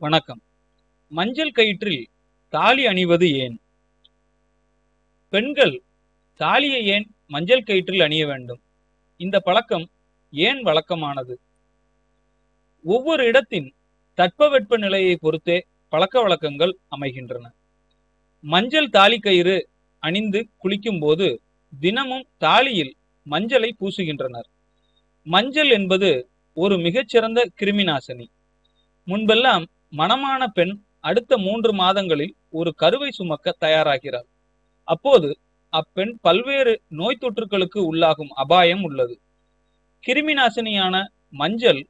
வணக்கம். மஞ்சள் கயிற்றில் தாலி அணிவது ஏன்? பெண்கள் தாலியை ஏன் மஞ்சள் கயிற்றில் அணிய வேண்டும்? இந்த பழக்கம் ஏன் வழக்கமானது? ஒவ்வொரு இடத்தின் தட்பவெட்ப நிலையை பொறுத்தே பழக்க வழக்கங்கள் அமைகின்றன. மஞ்சள் தாலி கயிறு அணிந்து குளிக்கும் போது தினமும் தாலியில் மஞ்சளை பூசுகின்றனர். மஞ்சள் என்பது ஒரு மிகச்சிறந்த கிருமிநாசினி. முன்பெல்லாம் மணமான பெண் அடுத்த மூன்று மாதங்களில் ஒரு கருவை சுமக்க தயாராகிறார் அப்போது அப்பெண் பல்வேறு நோய் தொற்றுகளுக்கு உள்ளாகும் அபாயம் உள்ளது. கிருமி நாசினியான மஞ்சள்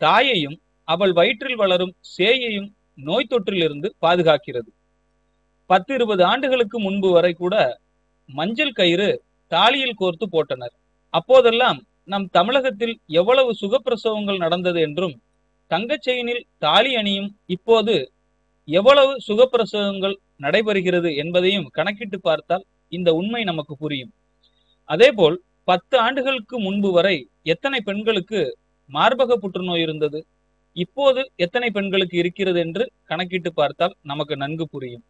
தாயையும் அவள் வயிற்றில் வளரும் சேயையும் நோய் தொற்றிலிருந்து பாதுகாக்கிறது. பத்து இருபது ஆண்டுகளுக்கு முன்பு வரை கூட மஞ்சள் கயிறு தாலியில் கோர்த்து போட்டனர். அப்போதெல்லாம் நம் தமிழகத்தில் எவ்வளவு சுகப்பிரசவங்கள் நடந்தது என்றும் தங்கச் செயினில் தாலி அணியும் இப்போது எவ்வளவு சுகப்பிரசவங்கள் நடைபெறுகிறது என்பதையும் கணக்கிட்டு பார்த்தால் இந்த உண்மை நமக்கு புரியும். அதேபோல் பத்து ஆண்டுகளுக்கு முன்பு வரை எத்தனை பெண்களுக்கு மார்பக புற்றுநோய் இருந்தது? இப்போது எத்தனை பெண்களுக்கு இருக்கிறது என்று கணக்கிட்டு பார்த்தால் நமக்கு நன்கு புரியும்.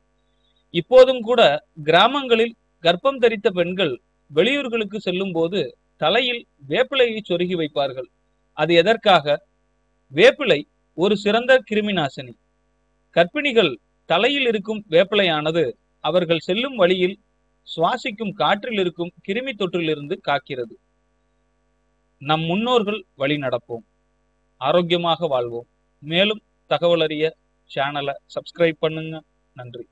இப்போதும் கூட கிராமங்களில் கர்ப்பம் தரித்த பெண்கள் வெளியூர்களுக்கு செல்லும் போது தலையில் வேப்பிலையை சொருகி வைப்பார்கள். அது எதற்காக? வேப்பிலை ஒரு சிறந்த கிருமிநாசினி. கர்ப்பிணிகள் தலையில் இருக்கும் வேப்பிலையானது அவர்கள் செல்லும் வழியில் சுவாசிக்கும் காற்றில் இருக்கும் கிருமி தொற்றிலிருந்து காக்கிறது. நம் முன்னோர்கள் வழி நடப்போம். ஆரோக்கியமாக வாழ்வோம். மேலும் தகவல் அறிய சேனலை சப்ஸ்கிரைப் பண்ணுங்க. நன்றி.